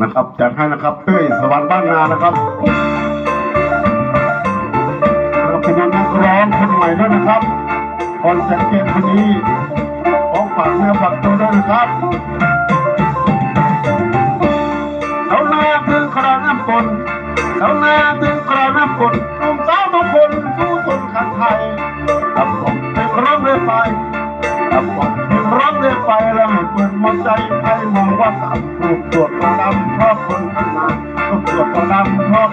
นะครับจัดให้นะครับเต้ยสวรรค์บ้านนานะครับแล้วเป็นนักร้องคนใหม่ด้วยนะครับคอนแจ็คเก็ตคนนี้ของฝากเนื้อฝากตัวด้วยนะครับเสาหน้าถึงคราวน้ำฝนเสาหน้าถึงคราวน้ำฝนหนุ่มสาวทุกคนสู้ทนขันไทยครับผมเป็นร้องเรือไฟครับผมเป็นร้องเรือไฟแล้วให้เปิดมองใจ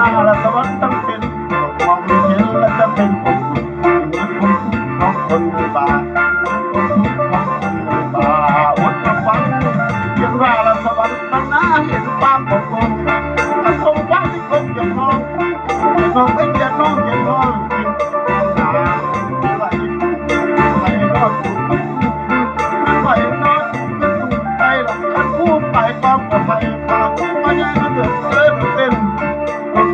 นาละสวรรค์ต้องเป็นมองไม่เห็นแล้วจะเป็นคนอื่นเหมือนคนทุกข์ของคนในบ้าคนทุกข์ของคนในบาอดมาฟังเพียงว่าละสวรรค์บ้านนาเห็นความอบอุ่นถ้าคงฟังที่คงจะมองน้องไม่เกียน้องเกียดน้องจริงนาไหลไหลรอดถูกกับผู้ไหลรอดถูกไปหลังคันผู้ไปความ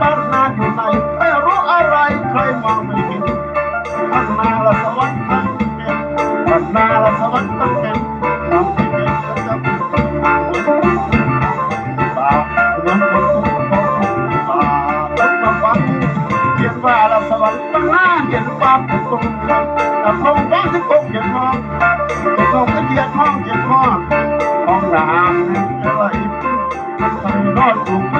บ้านนาอยู่ไหนไม่รู้อะไรใครมองไม่เห็นบ้านนาละสวรรค์ทั้งเป็นบ้านนาละสวรรค์ทั้งเป็นทำให้เป็นก็จะเป็นคนเหมือนป่าเหมือนคนทุกข์ของทุกข์ป่าต้องมาฟังเขียนว่าละสวรรค์บ้านนาเห็นความเป็นตรงกันแต่คงต้องที่คงเขียนมองเขียนมองก็เขียนมองเขียนมองห้องน้ำนี่อะไรมันไปนอนถูก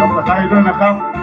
กดไ